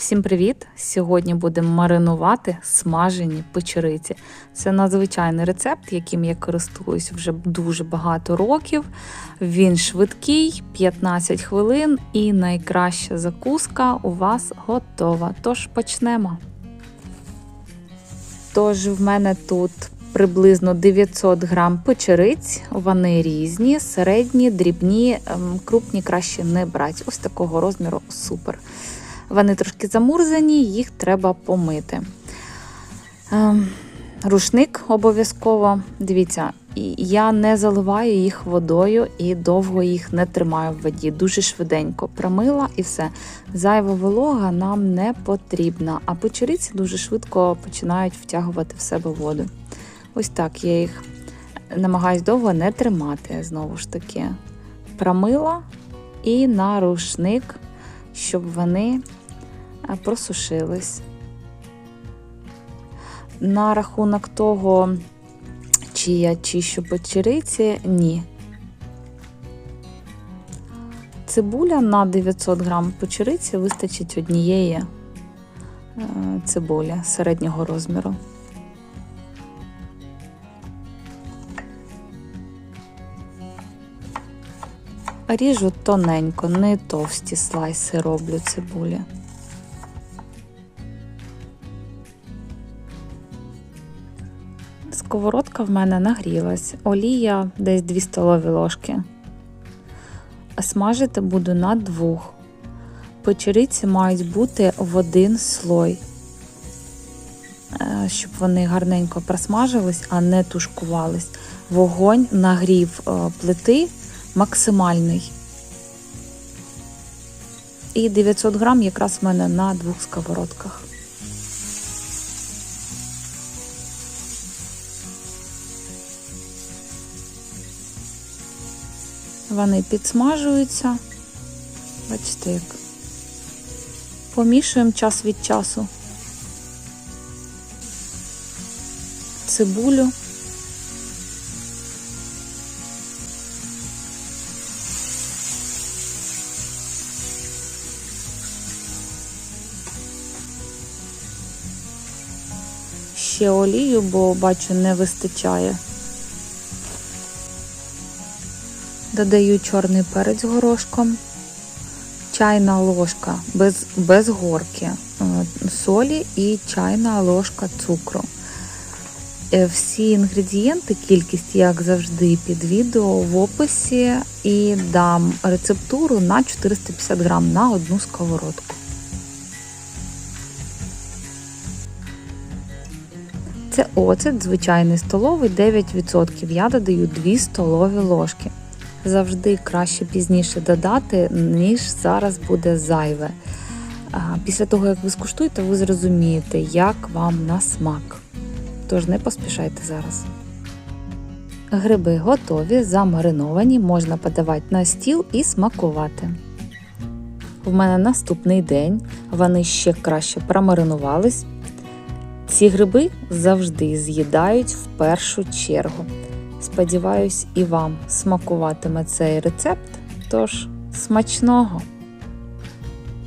Всім привіт! Сьогодні будемо маринувати смажені печериці. Це надзвичайний рецепт, яким я користуюсь вже дуже багато років. Він швидкий, 15 хвилин, і найкраща закуска у вас готова. Тож почнемо. Тож в мене тут приблизно 900 грам печериць. Вони різні, середні, дрібні, ем, крупні краще не брати. Ось такого розміру супер. Вони трошки замурзані, їх треба помити. Ем, Рушник обов'язково. Дивіться, я не заливаю їх водою і довго їх не тримаю в воді. Дуже швиденько промила і все. Зайва волога нам не потрібна, а печериці дуже швидко починають втягувати в себе воду. Ось так я їх намагаюсь довго не тримати. Знову ж таки, промила і на рушник, щоб вони просушились. На рахунок того, чи я чищу печериці, ні. Цибуля на 900 грам печериці вистачить однієї е, цибулі середнього розміру. Ріжу тоненько, не товсті слайси роблю цибулі. Сковородка в мене нагрілась, олія десь 2 столові ложки. Смажити буду на двох. Печериці мають бути в один слой, е, щоб вони гарненько просмажились, а не тушкувались. Вогонь нагрів е, плити максимальний. І 900 грам якраз в мене на двох сковородках. Вони підсмажуються. Бачите, як помішуємо час від часу. Цибулю. Ще олію, бо бачу, не вистачає. Додаю чорний перець горошком, чайна ложка без без горки е, солі і чайна ложка цукру. Е, Всі інгредієнти, кількість, як завжди, під відео в описі і дам рецептуру на 450 грам на одну сковородку. Це оцет, звичайний столовий 9%. Я додаю 2 столові ложки завжди краще пізніше додати, ніж зараз буде зайве. Після того, як ви скуштуєте, ви зрозумієте, як вам на смак. Тож не поспішайте зараз. Гриби готові, замариновані, можна подавати на стіл і смакувати. У мене наступний день, вони ще краще промаринувались. Ці гриби завжди з'їдають в першу чергу. Сподіваюсь, і вам смакуватиме цей рецепт. Тож, смачного!